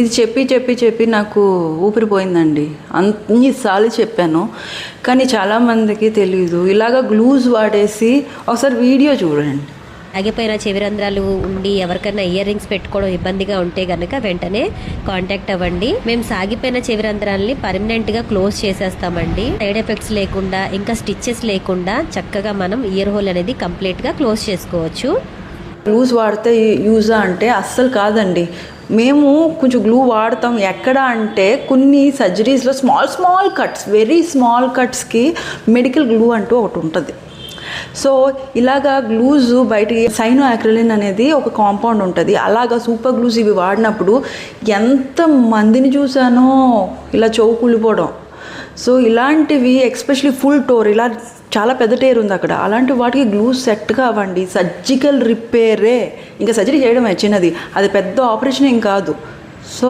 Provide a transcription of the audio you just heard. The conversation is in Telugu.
ఇది చెప్పి చెప్పి చెప్పి నాకు ఊపిరిపోయిందండి. అన్నిసార్లు చెప్పాను. కానీ చాలామందికి తెలియదు ఇలాగ గ్లూజ్ వాడేసి ఒకసారి వీడియో చూడండి. ఆగిపోయిన చెవిరంధ్రాలు ఉండి ఎవరికైనా ఇయర్ రింగ్స్ పెట్టుకోవడం ఇబ్బందిగా ఉంటే గనక వెంటనే కాంటాక్ట్ అవ్వండి. మేము సాగిపోయిన చెవిరంధ్రాలని పర్మనెంట్గా క్లోజ్ చేసేస్తామండి. సైడ్ ఎఫెక్ట్స్ లేకుండా ఇంకా స్టిచ్చెస్ లేకుండా చక్కగా మనం ఇయర్ హోల్ అనేది కంప్లీట్గా క్లోజ్ చేసుకోవచ్చు. గ్లూస్ వాడితే యూజా అంటే అస్సలు కాదండి. మేము కొంచెం గ్లూ వాడతాం. ఎక్కడ అంటే కొన్ని సర్జరీస్లో small small cuts very small కట్స్కి medical glue అంటూ ఒకటి ఉంటుంది. సో ఇలాగా గ్లూజ్ బయట సైనో యాక్రిలిన్ అనేది ఒక కాంపౌండ్ ఉంటుంది. అలాగా సూపర్ గ్లూస్ ఇవి వాడినప్పుడు ఎంత మందిని చూసానో ఇలా చెవు సో ఇలాంటివి ఎక్స్పెషలీ ఫుల్ టోర్ ఇలా చాలా పెద్ద టేర్ ఉంది అక్కడ. అలాంటి వాటికి గ్లూ సెట్ కావండి. సర్జికల్ రిపేరే. ఇంకా సర్జరీ చేయడం చిన్నది. అది పెద్ద ఆపరేషన్ ఏం కాదు.